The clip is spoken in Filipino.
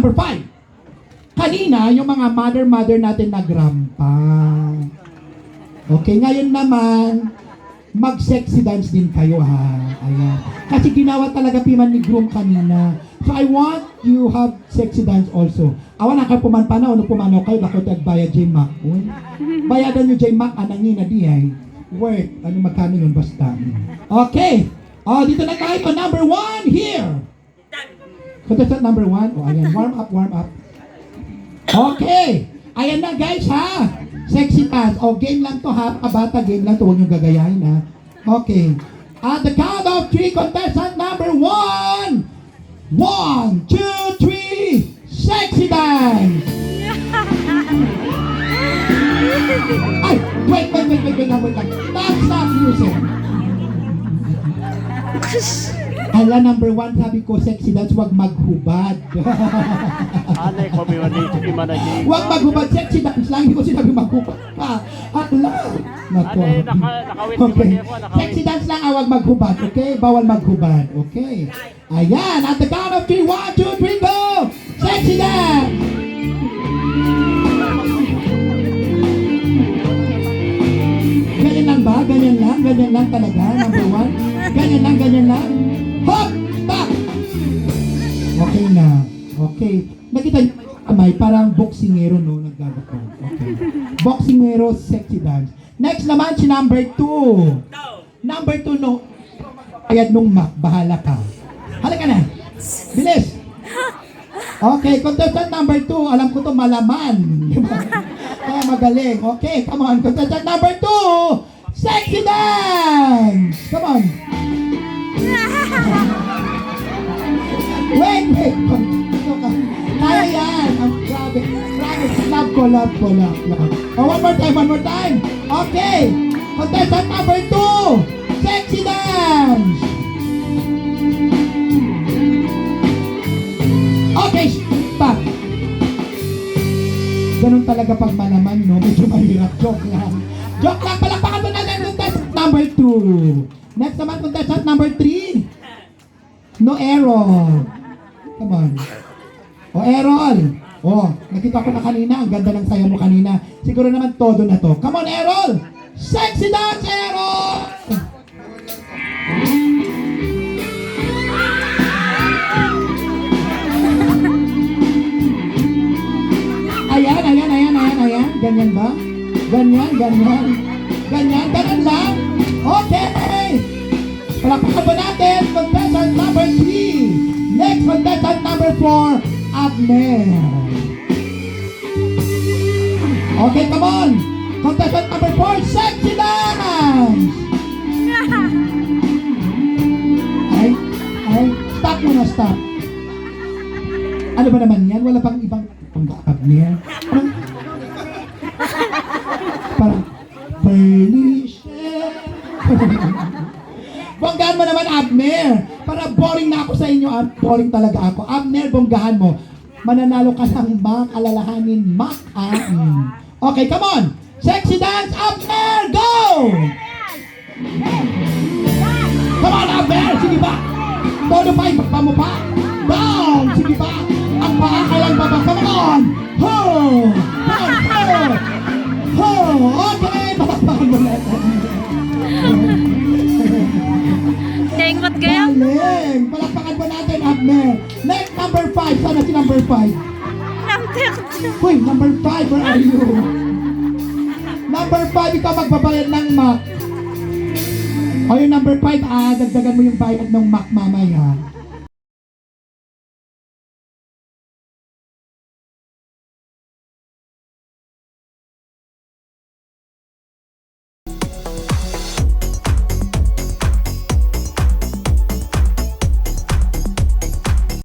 Number five. Kanina, yung mga mother-mother natin nagrampa. Okay, ngayon naman, mag-sexy dance din kayo ha. Ayan. Kasi ginawa talaga piman ni Groom kanina. So I want you have sexy dance also. Awan na kayo pumanpana, ano pumanaw kayo, lako tagbaya J Mac. Bayadan nyo J Mac, anangin na di ay. Worth, ano magkano yun basta. Okay. Oh, dito na tayo number one here. Contestant number one. O, ayan. Warm up, warm up. Okay. Ayan na, guys, ha? Sexy dance. O, game lang to, ha? Kabata, game lang to. Huwag niyong gagayahin, ha? Okay. At the count of three, contestant number one. One, two, three. Sexy dance. Ay, wait, wait, wait, wait, wait, wait lang. Stop, stop music. Ala, number one, sabi ko, sexy dance, wag maghubad. Anay ko may wani sige managi. Huwag maghubad, sexy dance lang. Hindi ko sinabi maghubad pa. Akla. Nako. Anay naka nakawit Okay. Sexy dance lang, ah, huwag maghubad. Okay? Bawal maghubad. Okay? Ayan. At the count of three, one, two, three, go! Sexy dance! Ganyan lang ba? Ganyan lang? Ganyan lang talaga? Number one? Ganyan lang, ganyan lang? Hop! Okay na. Okay. Nakita niyo yung kamay? Parang boxingero, no? Naggagako. Okay. Boxingero, sexy dance. Next naman, si number two. Number two, no? Ayad nung Mac, bahala ka. Halika na. Bilis. Okay, contestant number two. Alam ko to malaman. Kaya magaling. Okay, come on. Contestant number two. Sexy dance. Come on. Kaya yan. Ang grabe. Promise. Love ko, love ko, love, love. Oh, one more time, one more time. Okay. Contestant number two. Sexy dance. Okay, stop. Ganun talaga pag malaman, no? Medyo mahirap. Joke lang. Joke lang. Palakpakan mo na lang contestant number two. Next naman, contestant number three. No error. On. O, Errol. O, nakita ko na kanina. Ang ganda ng saya mo kanina. Siguro naman todo na to. Come on, Errol. Sexy dance, Errol! Ayan, ayan, ayan, ayan, ayan. Ganyan ba? Ganyan, ganyan. Ganyan, ganun lang. Okay! Palakpakan po 4, Abner. Okay, come on. Contestant number 4, sexy dance. Ay, ay, stop muna, stop. Ano ba naman yan? Wala pang ibang na ako sa inyo. ah. Boring talaga ako. Abner, bonggahan mo. Mananalo ka ng Mac, alalahanin, Mac. Ah, mm. Okay, come on. Sexy dance, Abner, go! Come on, Abner, sige ba? Todo pa, pa. Down, sige ba? Galing! Palakpakan po natin, Abner. Next, number 5. Sana si number 5. Namtek. Hoy, number 5, where are you? Number 5, ikaw magbabayad ng Mac. O yung number 5, ah, dagdagan mo yung bayad ng Mac mamaya.